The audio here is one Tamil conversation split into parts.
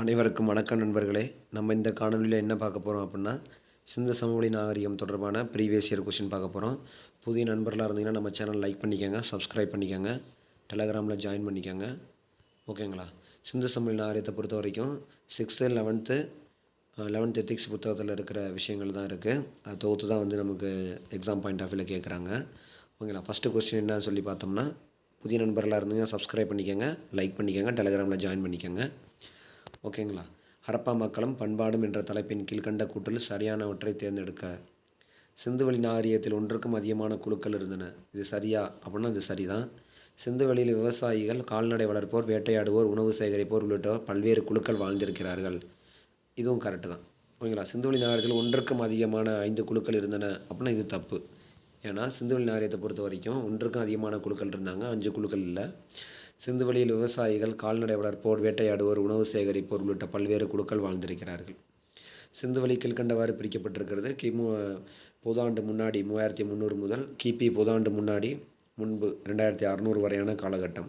அனைவருக்கும் வணக்கம் நண்பர்களே. நம்ம இந்த காணொலியில் என்ன பார்க்க போகிறோம் அப்படின்னா சிந்த சமவெளி நாகரிகம் தொடர்பான ப்ரீவியஸ் இயர் கொஷின் பார்க்க போகிறோம் புதிய நண்பர்களாக இருந்தீங்கன்னா நம்ம சேனல் லைக் பண்ணிக்கோங்க சப்ஸ்கிரைப் பண்ணிக்கோங்க டெலகிராமில் ஜாயின் பண்ணிக்கோங்க. ஓகேங்களா? சிந்து சமவெளி நாகரிகத்தை பொறுத்த வரைக்கும் சிக்ஸ்த்து லெவன்த்து லெவன்த் எத்திக்ஸ் புத்தகத்தில் இருக்கிற விஷயங்கள் தான் இருக்குது அது தொகுத்து தான் வந்து நமக்கு எக்ஸாம் பாயிண்ட் ஆஃப் வியூவில் கேட்குறாங்க ஓகேங்களா? ஃபஸ்ட்டு கொஸ்டின் என்ன சொல்லி பார்த்தோம்னா புதிய நண்பர்களாக இருந்தீங்கன்னா சப்ஸ்கிரைப் பண்ணிக்கோங்க லைக் பண்ணிக்கோங்க டெலகிராமில் ஜாயின் பண்ணிக்கோங்க. ஓகேங்களா? ஹரப்பா மக்களும் பண்பாடும் என்ற தலைப்பின் கீழ்கண்ட கூற்றில் சரியானவற்றை தேர்ந்தெடுக்க. சிந்துவெளி நாகரிகத்தில் ஒன்றுக்கும் அதிகமான குழுக்கள் இருந்தன. இது சரியா? அப்படின்னா இது சரிதான். சிந்துவெளியில் விவசாயிகள் கால்நடை வளர்ப்போர் வேட்டையாடுவோர் உணவு சேகரிப்போர் உள்ளிட்டோர் பல்வேறு குழுக்கள் வாழ்ந்திருக்கிறார்கள். இதுவும் கரெக்டு தான். ஓகேங்களா? சிந்துவெளி நாகரிகத்தில் ஒன்றுக்கும் அதிகமான ஐந்து குழுக்கள் இருந்தன அப்படின்னா இது தப்பு. ஏன்னா சிந்துவெளி நாகரியத்தை பொறுத்த வரைக்கும் ஒன்றுக்கும் அதிகமான குழுக்கள் இருந்தாங்க. அஞ்சு குழுக்கள் இல்லை. சிந்துவெளியில் விவசாயிகள் கால்நடை வளர்ப்போர் வேட்டையாடுவோர் உணவு சேகரிப்போர் உள்ளிட்ட பல்வேறு குழுக்கள் வாழ்ந்திருக்கிறார்கள். சிந்துவெளி கீழ்கண்டவாறு பிரிக்கப்பட்டிருக்கிறது. கிமு புதாண்டு முன்னாடி மூவாயிரத்தி முந்நூறு முதல் கிபி புதாண்டு முன்னாடி முன்பு ரெண்டாயிரத்தி அறநூறு வரையான காலகட்டம்.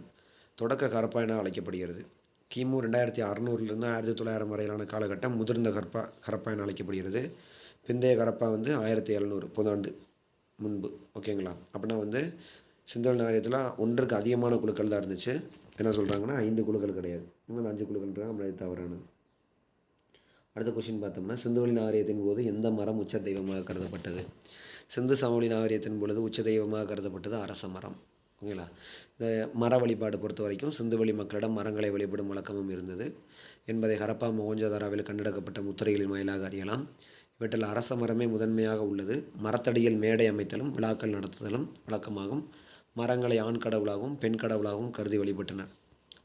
தொடக்க கற்பா என அழைக்கப்படுகிறது. கிமு ரெண்டாயிரத்தி அறநூறுலேருந்து ஆயிரத்தி தொள்ளாயிரம் வரையிலான காலகட்டம் முதிர்ந்த கற்பா கரப்பா என அழைக்கப்படுகிறது. பிந்தைய கரப்பா வந்து ஆயிரத்தி எழுநூறு புதாண்டு முன்பு. ஓகேங்களா? அப்படின்னா வந்து சிந்தல் நாகரிகத்தில் ஒன்றுக்கு அதிகமான குழுக்கள் தான் இருந்துச்சு. என்ன சொல்கிறாங்கன்னா ஐந்து குழுக்கள் கிடையாது. இன்னும் அஞ்சு குழுக்கள்ன்றாங்க நம்மளது தவறானது. அடுத்த கொஷின் பார்த்தோம்னா சிந்துவெளி நாகரியத்தின் போது எந்த மரம் உச்ச தெய்வமாக கருதப்பட்டது? சிந்து சமவெளி நாகரியத்தின் பொழுது உச்ச தெய்வமாக கருதப்பட்டது அரச மரம். ஓகேங்களா? இந்த மர வழிபாடு பொறுத்த வரைக்கும் சிந்துவெளி மக்களிடம் மரங்களை வழிபடும் வழக்கமும் இருந்தது. என்பதை ஹரப்பா மோகஞ்சதாராவில் கண்டெடுக்கப்பட்ட முத்திரைகளின் வாயிலாக அறியலாம். இவற்றில் அரச மரமே முதன்மையாக உள்ளது. மரத்தடியில் மேடை அமைத்தலும் விழாக்கள் நடத்துதலும் வழக்கமாகும். மரங்களை ஆண் கடவுளாகவும் பெண் கடவுளாகவும் கருதி வழிபட்டனர்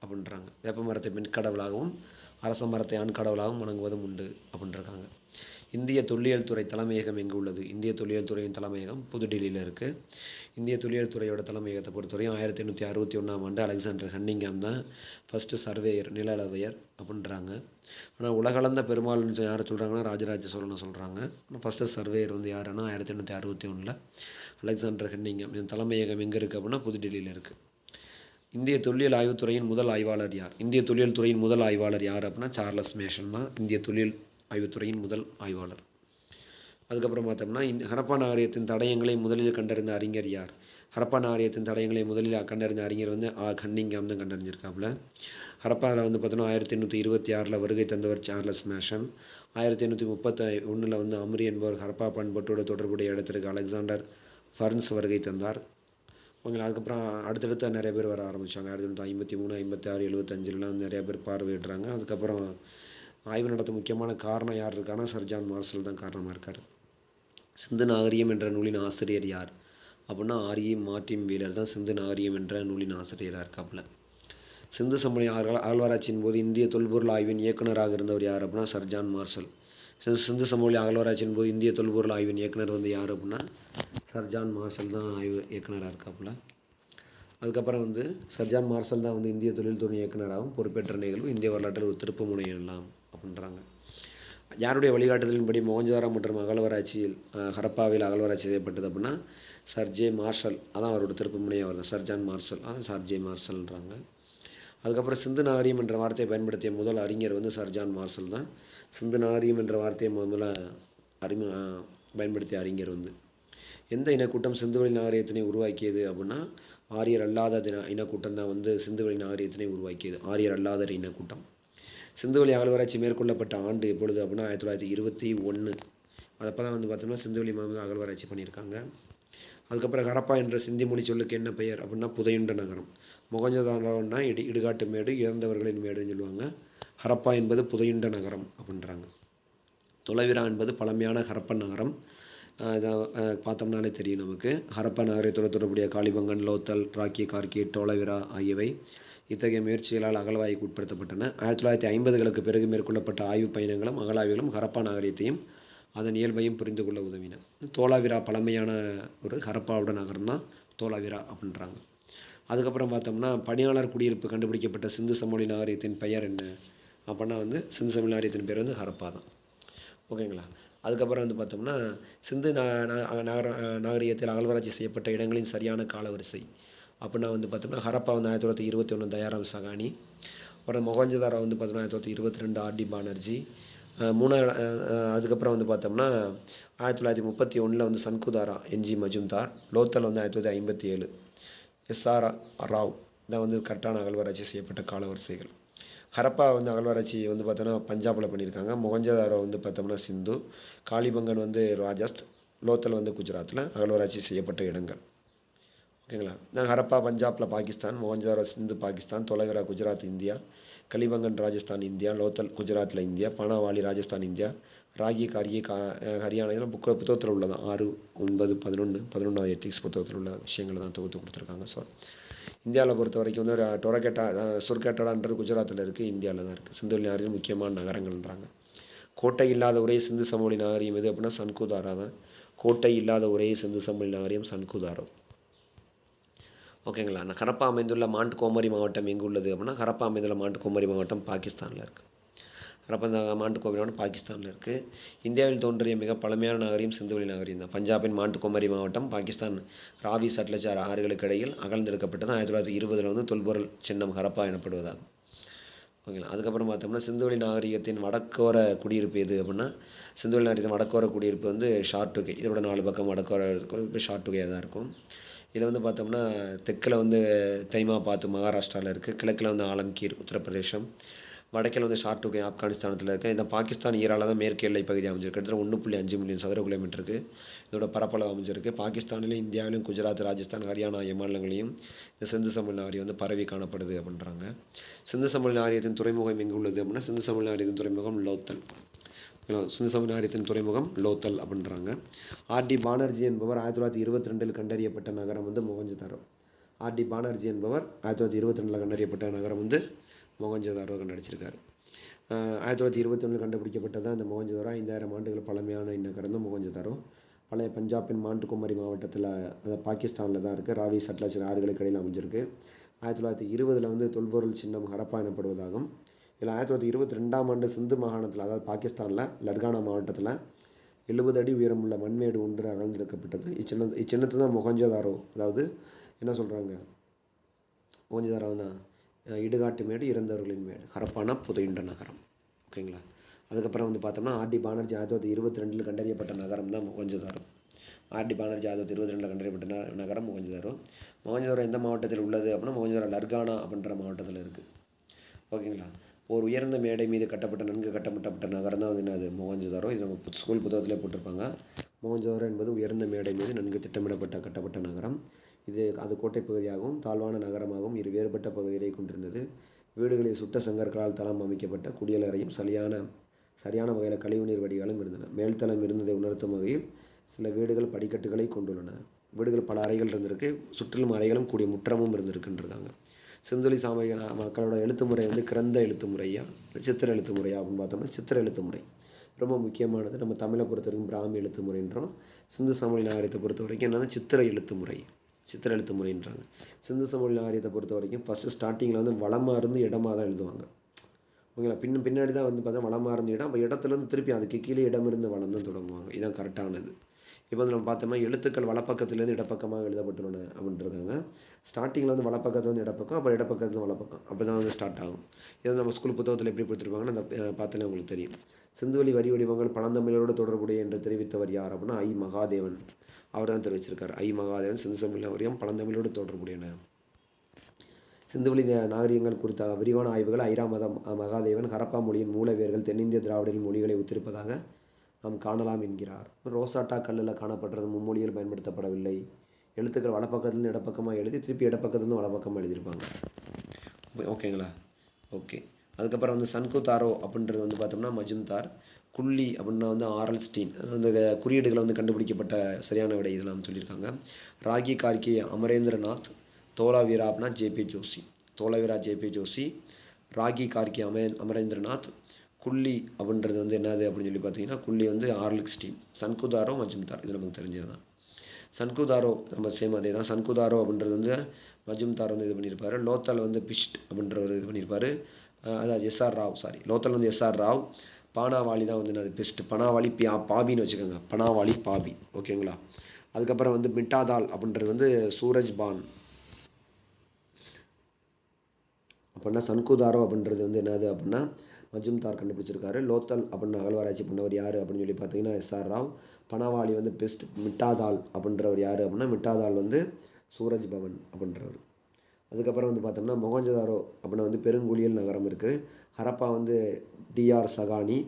அப்படின்றாங்க. வேப்ப மரத்தை பெண் கடவுளாகவும் அரச மரத்தை ஆண் கடவுளாகவும் வணங்குவதும் உண்டு அப்படின்றாங்க இந்திய தொல்லியல் துறை தலைமையகம் எங்கு உள்ளது? இந்திய தொல்லியல் துறையின் தலைமையகம் புதுடில்லியில் இருக்குது இந்திய தொல்லியல் துறையோட தலைமையகத்தை பொறுத்தவரையும் ஆயிரத்தி எண்ணூற்றி அறுபத்தி ஒன்றாம் ஆண்டு அலெக்சாண்டர் ஹன்னிங்காம் தான் ஃபஸ்ட்டு சர்வேயர் நில அளவையர் அப்படின்றாங்க. ஆனால் உலகளந்த பெருமாள்னு யார் சொல்கிறாங்கன்னா ராஜராஜ சோழனை சொல்கிறாங்க ஆனால் ஃபஸ்ட்டு சர்வேயர் வந்து யாருன்னா ஆயிரத்தி எண்ணூற்றி அறுபத்தி ஒன்றில் அலெக்சாண்டர் ஹன்னிங்காம். இதன் தலைமையகம் எங்கே இருக்குது அப்படின்னா புதுடில்லியில் இருக்குது இந்திய தொல்லியல் ஆய்வுத்துறையின் முதல் ஆய்வாளர் யார்? இந்திய தொல்லியல் துறையின் முதல் ஆய்வாளர் யார் அப்படின்னா சார்லஸ் மேஷன் தான். இந்திய தொழில் ஆய்வுத்துறையின் முதல் ஆய்வாளர். அதுக்கப்புறம் பார்த்தோம்னா இந்த ஹரப்பா நாகரியத்தின் தடயங்களை முதலில் கண்டறிந்த அறிஞர் யார்? ஹரப்பா நாகரியத்தின் தடயங்களை முதலில் கண்டறிந்த அறிஞர் வந்து ஆ. கன்னிங்காம் தான் கண்டறிஞ்சிருக்காப்புல. ஹரப்பாவில் வந்து பார்த்தோன்னா ஆயிரத்தி எண்ணூற்றி இருபத்தி ஆறில் வருகை தந்தவர் சார்லஸ் மேஷன். ஆயிரத்தி எண்ணூற்றி முப்பத்தி ஒன்றில் வந்து அம்ரி என்பவர் ஹரப்பா பண்பாட்டோடு தொடர்புடைய இடத்திற்கு அலெக்சாண்டர் ஃபர்ன்ஸ் வருகை தந்தார். ஓகேங்களா அதுக்கப்புறம் அடுத்தடுத்து நிறைய பேர் வர ஆரம்பித்தாங்க ஆயிரத்தி தொள்ளாயிரத்தி ஐம்பத்தி மூணு ஐம்பத்தி ஆறு எழுபத்தஞ்சிலலாம் நிறைய பேர் பார்வையிடுறாங்க. அதுக்கப்புறம் ஆய்வு நடத்த முக்கியமான காரணம் யார் இருக்கான்னா சர் ஜான் மார்சல் தான் காரணமாக இருக்கார். சிந்து நாகரிகம் என்ற நூலின் ஆசிரியர் யார்? அப்படின்னா ஆர்இ மார்டின் வீலர் தான் சிந்து நாகரியம் என்ற நூலின் ஆசிரியராக இருக்காப்புல. சிந்து சமய அகழ்வாராய்ச்சியின் போது இந்திய தொல்பொருள் ஆய்வின் இயக்குநராக இருந்தவர் யார் அப்படின்னா sir John Marshall. Sindhu Sindhu சமவெளி அகழ்வாராய்ச்சியின் போது இந்திய தொல்பொருள் ஆய்வின் இயக்குனர் வந்து யார் அப்படின்னா சர் ஜான் மார்சல் தான் ஆய்வு இயக்குனராக இருக்காப்புல. அதுக்கப்புறம் வந்து சர்ஜான் மார்சல் தான் வந்து இந்திய தொழில் துறை இயக்குனராகவும் பொறுப்பேற்ற நிகழ்வு இந்திய வரலாற்றில் ஒரு திருப்பு முனையெல்லாம். பண்ணுறாங்க யாருடைய வழிகாட்டுதலின்படி மோகஞ்சதாரா மற்றும் அகழ்வராட்சியில் ஹரப்பாவில் அகழ்வராட்சி செய்யப்பட்டது அப்படின்னா சர்ஜே மார்ஷல் அதான் அவரோட திருப்பு முனையாக வருது சர்ஜான் மார்ஷல் அதான் சர்ஜே மார்ஷல்ன்றாங்க. அதுக்கப்புறம் சிந்து நாகரியம் என்ற வார்த்தையை பயன்படுத்திய முதல் அறிஞர் வந்து சர்ஜான் மார்ஷல் தான். சிந்து நாகரியம் என்ற வார்த்தையை முதல்ல அறிமு பயன்படுத்திய அறிஞர் வந்து. எந்த இனக்கூட்டம் சிந்துவெளி நாகரிகத்தினை உருவாக்கியது அப்படின்னா ஆரியர் அல்லாத தின இனக்கூட்டம் தான் வந்து சிந்துவெளி நாகரிகத்தினை உருவாக்கியது ஆரியர் அல்லாத இனக்கூட்டம். சிந்துவெளி அகழ்வாராய்ச்சி மேற்கொள்ளப்பட்ட ஆண்டு எப்பொழுது அப்படின்னா ஆயிரத்தி தொள்ளாயிரத்தி இருபத்தி ஒன்று அதப்போ தான் வந்து பார்த்தோம்னா சிந்துவெளி மாநில அகழ்வாராய்ச்சி பண்ணியிருக்காங்க. அதுக்கப்புறம் ஹரப்பா என்ற சிந்தி மொழி சொல்லுக்கு என்ன பெயர் அப்படின்னா புதையுண்ட நகரம். மொகஞ்சதாரோன்னா இடு இடுகாட்டு மேடு இறந்தவர்களின் மேடுன்னு சொல்லுவாங்க. ஹரப்பா என்பது புதையுண்ட நகரம் அப்படின்றாங்க. தொலைவிரா என்பது பழமையான ஹரப்பன் நகரம். பார்த்தோம்னாலே தெரியும் நமக்கு. ஹரப்பா நகரத்தோடு தொடர்புடைய காளிபங்கன் லோத்தல் ராக்கி கார்கி டோலவிரா ஆகியவை இத்தகைய முயற்சிகளால் அகழ்வாய்க்கு உட்படுத்தப்பட்டன. ஆயிரத்தி தொள்ளாயிரத்தி ஐம்பதுகளுக்கு பிறகு மேற்கொள்ளப்பட்ட ஆய்வு பயணங்களும் அகழாய்வுகளும் ஹரப்பா நகரத்தையும் அதன் இயல்பையும் புரிந்து கொள்ள உதவின. தோலாவிரா பழமையான ஒரு ஹரப்பாவோட நகரம் தான் தோலாவிரா அப்படின்றாங்க. அதுக்கப்புறம் பார்த்தோம்னா பணியாளர் குடியிருப்பு கண்டுபிடிக்கப்பட்ட சிந்து சமொழி நாகரிகத்தின் பெயர் என்ன? அப்படின்னா வந்து சிந்து சமவெளி நாகரிகத்தின் பேர் வந்து ஹரப்பா தான். ஓகேங்களா? அதுக்கப்புறம் வந்து பார்த்தோம்னா சிந்து நகர நாகரிகத்தில் அகழ்வாராய்ச்சி செய்யப்பட்ட இடங்களின் சரியான காலவரிசை. அப்படின்னா வந்து பார்த்தோம்னா ஹரப்பா வந்து ஆயிரத்தி தொள்ளாயிரத்தி இருபத்தி ஒன்று தயாராம் சகானி. அப்புறம் மொகஞ்சதாரா வந்து பார்த்தோம்னா ஆயிரத்தி தொள்ளாயிரத்தி இருபத்தி ரெண்டு ஆர்டி பானர்ஜி. மூணா மூணாவது அதுக்கப்புறம் வந்து பார்த்தோம்னா ஆயிரத்தி தொள்ளாயிரத்தி முப்பத்தி ஒன்றில் வந்து சன்குதாரா என்ஜி மஜும்தார். லோத்தல் வந்து ஆயிரத்தி தொள்ளாயிரத்தி ஐம்பத்தி ஏழு. S R Rao. தான் வந்து கரெக்டான அகழ்வாராய்ச்சி செய்யப்பட்ட காலவரிசைகள். ஹரப்பா வந்து அகழ்வாராய்ச்சி வந்து பார்த்தோன்னா பஞ்சாபில் பண்ணியிருக்காங்க. மொகஞ்சதாரோ வந்து பார்த்தோம்னா சிந்து காளிபங்கன் வந்து ராஜஸ்த் லோத்தல் வந்து குஜராத்தில் அகழ்வாராய்ச்சி செய்யப்பட்ட இடங்கள். ஓகேங்களா? நான் ஹரப்பா பஞ்சாபில் பாகிஸ்தான் மொகஞ்சதாரோ சிந்து பாகிஸ்தான் தொலைகரா குஜராத் இந்தியா கலிபங்கன் ராஜஸ்தான் இந்தியா லோத்தல் குஜராத்தில் இந்தியா பனாவாலி ராஜஸ்தான் இந்தியா ராகி கார்கி கா ஹரியானா இதெல்லாம் புக்கு புத்தகத்தில் உள்ளதான் ஆறு ஒன்பது பதினொன்று பதினொன்றாவது எத்திக்ஸ் புத்தகத்தில் உள்ள விஷயங்களை தான் தொகுத்து கொடுத்துருக்காங்க. ஸோ இந்தியாவில் பொறுத்த வரைக்கும் வந்து ஒரு டொரகேட்டா சுர்கேட்டடான்றது குஜராத்தில் இருக்குது இந்தியாவில் தான் இருக்குது. சிந்துவெளி நாகரிகம் முக்கியமான நகரங்கள்ன்றாங்க. கோட்டை இல்லாத ஒரே சிந்து சமவெளி நாகரிகம் எது அப்படின்னா சன்குதாரா தான். கோட்டை இல்லாத ஒரே சிந்து சமவெளி நாகரிகம் சன்குதாரோ ஓகேங்களா? நான் ஹரப்பா அமைந்துள்ள மாண்ட் கோமரி மாவட்டம் எங்கே உள்ளது அப்படின்னா ஹரப்பா அமைந்துள்ள மாண்ட் கோமரி மாவட்டம் பாகிஸ்தானில் இருக்குது. ஹரப்பா இந்த பாகிஸ்தானில் இருக்குது இந்தியாவில் தோன்றிய மிக பழமையான நகரியம் சிந்துவெளி நகரியம் தான். பஞ்சாபின் மாட்டுக்குமரி மாவட்டம் பாகிஸ்தான் ராவி சட்லஜார் ஆறுகளுக்கு இடையில் அகழ்ந்தெடுக்கப்பட்டது. ஆயிரத்தி தொள்ளாயிரத்தி இருபதில் வந்து தொல்பொருள் சின்னம் ஹரப்பா எனப்படுவதாகும். ஓகேங்களா? அதுக்கப்புறம் பார்த்தோம்னா சிந்துவெளி நாகரிகத்தின் வடக்கோர குடியிருப்பு எது அப்படின்னா சிந்துவெளி நாகரிகத்தின் வடக்கோர குடியிருப்பு வந்து ஷார்ட்டுகை இதோட நாலு பக்கம் வடக்கோர ஷார்ட்டுகையாக தான் இருக்கும். இதில் வந்து பார்த்தோம்னா தெற்கில் வந்து தைமா பாத்து மகாராஷ்டிராவில் இருக்குது கிழக்கில் வந்து ஆலம்கீர் உத்தரப்பிரதேசம். வடக்கில் வந்து ஷார்ட்டுகை ஆப்கானிஸ்தானத்தில் இருக்குது இந்த பாகிஸ்தான் ஈரால தான் மேற்கு எல்லை பகுதி அமைஞ்சிருக்கு. கிட்டத்தட்ட ஒன்று புள்ளி அஞ்சு மில்லியன் சதுர கிலோமீட்டருக்கு இதோட பரப்பளவு அமைஞ்சிருக்கு. பாகிஸ்தானிலும் இந்தியாவிலும் குஜராத் ராஜஸ்தான் ஹரியானா மாநிலங்களையும் இந்த சிந்து சமல் நாரி வந்து பரவி காணப்படுது அப்படின்றாங்க. சிந்து சமல் நாரியத்தின் துறைமுகம் எங்கே உள்ளது அப்படின்னா சிந்து சமல் நாரியத்தின் துறைமுகம் லோத்தல். சிந்து சமல் நாரியத்தின் துறைமுகம் லோத்தல் அப்படின்றாங்க. ஆர்டி பானர்ஜி என்பவர் ஆயிரத்தி தொள்ளாயிரத்தி இருபத்தி ரெண்டில் கண்டறியப்பட்ட நகரம் வந்து ஆர்டி பானர்ஜி என்பவர் ஆயிரத்தி தொள்ளாயிரத்தி இருபத்தி ரெண்டில் கண்டறியப்பட்ட நகரம் வந்து மொகஞ்சதாரோ கண்டடிச்சிருக்காரு. ஆயிரத்தி தொள்ளாயிரத்தி இருபத்தி கண்டுபிடிக்கப்பட்டதான் கண்டுபிடிக்கப்பட்டது இந்த மொகஞ்சதாரோ ஐந்தாயிரம் ஆண்டுகள் பழமையான இந்நகரம் தான் மொகஞ்சதாரோ பழைய பஞ்சாபின் மாண்டு குமரி மாவட்டத்தில் அதாவது பாகிஸ்தானில் தான் இருக்குது ராவி சட்லாச் ஆறுகளுக்கு இடையில் அமைஞ்சிருக்கு. ஆயிரத்தி தொள்ளாயிரத்தி இருபதில் வந்து தொல்பொருள் சின்னம் ஹரப்பா எனப்படுவதாகும். இதில் ஆயிரத்தி தொள்ளாயிரத்தி இருபத்தி ரெண்டாம் ஆண்டு சிந்து மாகாணத்தில் அதாவது பாகிஸ்தானில் லர்கானா மாவட்டத்தில் எழுபது அடி உயரமுள்ள மண்மேடு ஒன்று அகழ்ந்தெடுக்கப்பட்டது. இச்சின்ன இச்சின்னத்தை தான் மொகஞ்சதாரோ அதாவது என்ன சொல்கிறாங்க மொகஞ்சதாரோனா இடுகாட்டு மேடு இறந்தவர்களின் மேடு. ஹரப்பானா புதையுண்ட நகரம். ஓகேங்களா? அதுக்கப்புறம் வந்து பார்த்தோம்னா ஆர்டி பானர்ஜி ஆயிரத்தி தொள்ளாயிரத்தி இருபத்தி ரெண்டில் கண்டறியப்பட்ட நகரம் தான் முகஞ்சதாரம் ஆர்டி பானர்ஜி ஆயிரத்தி தொள்ளாயிரத்தி இருபத்தி ரெண்டில் கண்டறியப்பட்ட ந- நகரம் முகஞ்சதாரம் மொகஞ்சதாரோ எந்த மாவட்டத்தில் உள்ளது அப்படின்னா மொகஞ்சதாரோ லர்கானா அப்படின்ற மாவட்டத்தில் இருக்குது ஓகேங்களா? ஒரு உயர்ந்த மேடை மீது கட்டப்பட்ட நன்கு கட்டப்பட்டப்பட்ட நகரம் தான் வந்து என்னது? மொகஞ்சதாரோ. இது நம்ம ஸ்கூல் புத்தகத்திலே போட்டிருப்பாங்க. மொகஞ்சதாரோ என்பது உயர்ந்த மேடை மீது நன்கு திட்டமிடப்பட்ட கட்டப்பட்ட நகரம். இது அது கோட்டை பகுதியாகவும் தாழ்வான நகரமாகவும் இரு வேறுபட்ட பகுதிகளை கொண்டிருந்தது. வீடுகளில் சுட்ட சங்கர்களால் தளம் அமைக்கப்பட்ட குடியலறையும் சரியான சரியான வகையில் கழிவுநீர் வடிகாலும் இருந்தன. மேல்தளம் இருந்ததை உணர்த்தும் வகையில் சில வீடுகள் படிக்கட்டுகளை கொண்டுள்ளன. வீடுகள் பல அறைகள் இருந்திருக்கு. சுற்றிலும் அறைகளும் கூடிய முற்றமும் இருந்திருக்குன்றிருக்காங்க சிந்துளி சாமிய மக்களோட எழுத்து முறை வந்து கிரந்த எழுத்து முறையா சித்திர எழுத்து முறையா அப்படின்னு பார்த்தோம்னா சித்திர எழுத்து முறை. ரொம்ப முக்கியமானது. நம்ம தமிழை பொறுத்த வரைக்கும் பிராமி எழுத்து முறைன்றோம். சிந்து சமவெளி நாகரிகத்தை பொறுத்த வரைக்கும் என்னென்னா சித்திர எழுத்து முறை. சித்திர எழுத்து முறைன்றாங்க. சிந்து சமவெளி ஆரியத்தை பொறுத்த வரைக்கும் ஃபஸ்ட்டு ஸ்டார்டிங்கில் வந்து வளமாக இருந்து இடமா தான் எழுதுவாங்க. ஓகேங்களா? பின்ன பின்னாடி தான் வந்து பார்த்தா வளமாக இடம். அப்போ இடத்துலேருந்து திருப்பி அதுக்கு கீழே இடம் இருந்து வளம் தான் தொடங்குவாங்க இதுதான் கரெக்டானது இப்போ வந்து நம்ம பார்த்தோம்னா எழுத்துக்கள் வலப்பக்கத்துலேருந்து இடப்பக்கமாக எழுதப்பட்டுள்ளன அப்படின்ட்டுருக்காங்க ஸ்டார்டிங்கில் வந்து வலப்பக்கத்துல வந்து இடப்பக்கம் அப்புறம் இடப்பக்கத்துல வலப்பக்கம். அப்படி தான் வந்து ஸ்டார்ட் ஆகும். இதை நம்ம ஸ்கூல் புத்தகத்தில் எப்படி கொடுத்துருப்பாங்கன்னு அந்த பார்த்தாலே உங்களுக்கு தெரியும். சிந்துவெளி வரி வடிவங்கள் பழந்தமிழரோடு தொடர்புடைய என்று தெரிவித்தவர் யார் அப்படின்னா ஐ. மகாதேவன். அவர் தான் தெரிவிச்சிருக்கார். ஐ மகாதேவன் சிந்து தமிழ் வரியம் பழந்தமிழோடு தொடர்புடையன. சிந்துவெளி நாகரிகங்கள் குறித்த விரிவான ஆய்வுகள் ஐரா மதம் மகாதேவன் ஹரப்பா மொழியின் மூலவேர்கள் தென்னிந்திய திராவிடரின் மொழிகளை ஒத்திருப்பதாக நாம் காணலாம் என்கிறார். ரோசாட்டா கல்லில் காணப்படுறது மும்மொழியில் பயன்படுத்தப்படவில்லை. எழுத்துக்கள் வலப்பக்கத்துலேருந்து இடப்பக்கமாக எழுதி திருப்பி இடப்பக்கத்துலேருந்து வலப்பக்கமாக எழுதியிருப்பாங்க. ஓகே- ஓகேங்களா? ஓகே. அதுக்கப்புறம் வந்து சன்குதாரோ அப்படின்றது வந்து பார்த்தோம்னா மஜும்தார் குள்ளி அப்படின்னா வந்து ஆரல் ஸ்டீன். அது வந்து குறியீடுகளை வந்து கண்டுபிடிக்கப்பட்ட சரியான விடை இதெல்லாம் சொல்லியிருக்காங்க. ராகி கார்கி அமரேந்திரநாத் தோலா வீரா அப்படின்னா J P Joshi. Dholavira J P Joshi. Rakhi Garhi அமே அமரேந்திரநாத் குள்ளி அப்படின்றது வந்து என்னது அப்படின்னு சொல்லி பார்த்தீங்கன்னா குள்ளி வந்து ஆர்லிக் ஸ்டீம் சன்குதாரோ மஜும்தார் இது நமக்கு தெரிஞ்சது தான் சன்குதாரோ நம்ம சேம் அதே தான் சன்குதாரோ அப்படின்றது வந்து மஜும்தார் வந்து இது பண்ணியிருப்பாரு. லோத்தல் வந்து பிஷ்ட் அப்படின்றவர் இது பண்ணியிருப்பார். அதாவது எஸ்ஆர் ராவ் சாரி லோத்தல் வந்து எஸ்ஆர் ராவ் பானாவாலி தான் வந்து என்னது பெஸ்ட்டு பனாவாலி பியா பாபின்னு வச்சுக்கோங்க. பனாவாலி பாபி. ஓகேங்களா அதுக்கப்புறம் வந்து மிட்டாதால் அப்படின்றது வந்து சூரஜ் பான். அப்படின்னா சன்குதாரோ அப்படின்றது வந்து என்னது அப்படின்னா மஜும்தார் கண்டுபிடிச்சிருக்காரு. லோத்தல் அப்படின்னு அகழ்வாராய்ச்சி பண்ணவர் யார் அப்படின்னு சொல்லி பார்த்தீங்கன்னா எஸ்ஆர் ராவ். பனாவாலி வந்து பெஸ்ட் மிட்டாதால் அப்படின்றவர் யார் அப்படின்னா மிட்டாதால் வந்து சூரஜ் பவன் அப்படின்றவர். அதுக்கப்புறம் வந்து பார்த்தோம்னா மொகஞ்சதாரோ அப்படின்னு வந்து பெருங்குளியல் நகரம் இருக்குது ஹரப்பா வந்து டிஆர் சகானி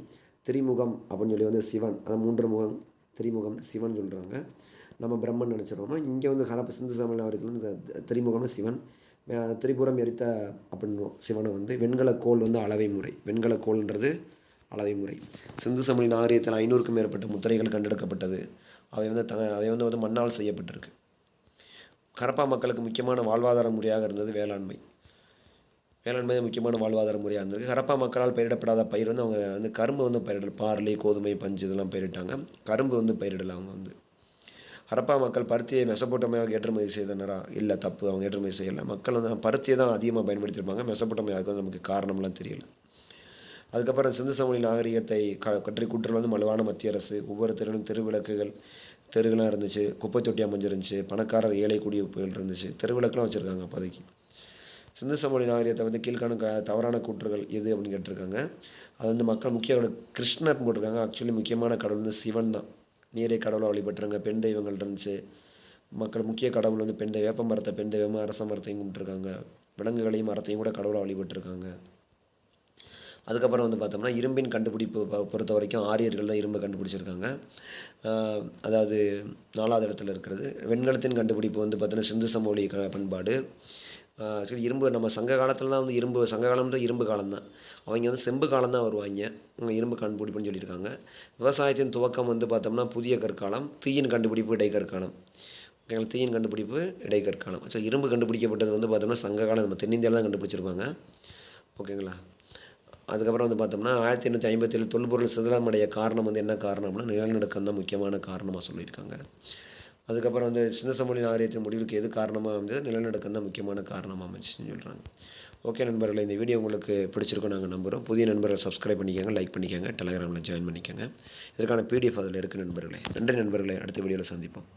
திரிமுகம் அப்படின்னு சொல்லி வந்து சிவன் அதான் மூன்று முகம் திரிமுகம் சிவன் சொல்கிறாங்க நம்ம பிரம்மன் நினச்சிடுறோம் இங்கே வந்து ஹரப்ப சிந்து சமய நகரத்தில் வந்து திரிமுகம்னு சிவன். திரிபுரம் எரித்த அப்படின்னு சிவனை வந்து வெண்கலக்கோல் வந்து அளவை முறை. வெண்கலக்கோள்ன்றது அளவை முறை. சிந்து சமணி நாகரிகத்தில் ஐநூறுக்கும் மேற்பட்ட முத்திரைகள் கண்டெடுக்கப்பட்டது. அவை வந்து த அவை வந்து வந்து மண்ணால் செய்யப்பட்டிருக்கு. கரப்பா மக்களுக்கு முக்கியமான வாழ்வாதார முறையாக இருந்தது வேளாண்மை. வேளாண்மை முக்கியமான வாழ்வாதார முறையாக இருந்தது ஹரப்பா மக்களால் பயிரிடப்படாத பயிர் வந்து அவங்க வந்து கரும்பு வந்து பயிரிடல பார்லி கோதுமை பஞ்சு இதெல்லாம் பயிரிட்டாங்க. கரும்பு வந்து பயிரிடலை அவங்க வந்து. ஹரப்பா மக்கள் பருத்தியை மெசப்போட்டமையாக ஏற்றுமதி செய்தனரா? இல்லை தப்பு. அவங்க ஏற்றுமதி செய்யலை. மக்கள் வந்து பருத்தியை தான் அதிகமாக பயன்படுத்தியிருப்பாங்க. மெசப்போட்டமையாவுக்கு வந்து நமக்கு காரணம்லாம் தெரியல. அதுக்கப்புறம் சிந்து சமவெளி நாகரிகத்தை க கற்றி கூட்டுறது வந்து மலுவான மத்திய அரசு ஒவ்வொரு தெருவிலும் தெருவெலாம் இருந்துச்சு குப்பை தொட்டி அமைஞ்சிருந்துச்சு பணக்காரர் ஏழை குடியிருப்புகள் இருந்துச்சு தெருவிளக்கெலாம் வச்சுருக்காங்க அப்போதைக்கு. சிந்து சமவெளி நாகரிகத்தை வந்து கீழ்காணும் க தவறான கூற்றுகள் எது அப்படின்னு கேட்டிருக்காங்க. அது வந்து மக்கள் முக்கிய கிருஷ்ணர் போட்டிருக்காங்க. ஆக்சுவலி முக்கியமான கடவுள் வந்து சிவன் தான். நீரை கடவுளை வழிபட்டுருங்க பெண் தெய்வங்கள் இருந்துச்சு. மக்கள் முக்கிய கடவுள் வந்து பெண் வேப்ப மரத்தை பெண் தெய்வமாக அரச மரத்தையும் கும்பிட்டுருக்காங்க. விலங்குகளையும் மரத்தையும் கூட கடவுளை வழிபட்டுருக்காங்க. அதுக்கப்புறம் வந்து பார்த்தோம்னா இரும்பின் கண்டுபிடிப்பு பொறுத்த வரைக்கும் ஆரியர்கள் தான் இரும்பை கண்டுபிடிச்சிருக்காங்க. அதாவது நாலாவது இடத்துல இருக்கிறது. வெண்கலத்தின் கண்டுபிடிப்பு வந்து பார்த்தோன்னா சிந்து சமவெளி பண்பாடு. சரி இரும்பு நம்ம சங்க காலத்தில் தான் வந்து இரும்பு சங்க காலம்ன்ற இரும்பு காலம் தான் அவங்க வந்து செம்பு காலம் தான் வருவாங்க. இரும்பு கண்டுபிடிப்புன்னு சொல்லியிருக்காங்க. விவசாயத்தின் துவக்கம் வந்து பார்த்தோம்னா புதிய கற்காலம் தீயின் கண்டுபிடிப்பு இடைக்கற்காலம். ஓகேங்களா? தீயின் கண்டுபிடிப்பு இடைக்கற்காலம். ஸோ இரும்பு கண்டுபிடிக்கப்பட்டது வந்து பார்த்தோம்னா சங்க காலம் நம்ம தென்னிந்தியாவில் தான் கண்டுபிடிச்சிருப்பாங்க. ஓகேங்களா? அதுக்கப்புறம் வந்து பார்த்தோம்னா ஆயிரத்தி எண்ணூற்றி ஐம்பத்தேழு தொல்பொருள் சிதலமடைய காரணம் வந்து என்ன காரணம்னா நிலநடுக்கம் தான் முக்கியமான காரணமாக சொல்லியிருக்காங்க. அதுக்கப்புறம் வந்து சின்ன சமொழி முடிவுக்கு எது காரணமாக வந்து நிலநடுக்கம் தான் முக்கியமான காரணமாக அமைச்சுன்னு சொல்கிறாங்க ஓகே நண்பர்களை இந்த வீடியோ உங்களுக்கு பிடிச்சிருக்கோம் நாங்கள் நம்புகிறோம் புதிய நண்பர்கள் சப்ஸ்கிரைப் பண்ணிக்கோங்க லைக் பண்ணிக்கோங்க டெலகிராமில் ஜாயின் பண்ணிக்கோங்க. இதற்கான பிடிஎஃப் அதில் இருக்குது நண்பர்களே. நன்றி நண்பர்களே அடுத்த வீடியோவில் சந்திப்போம்.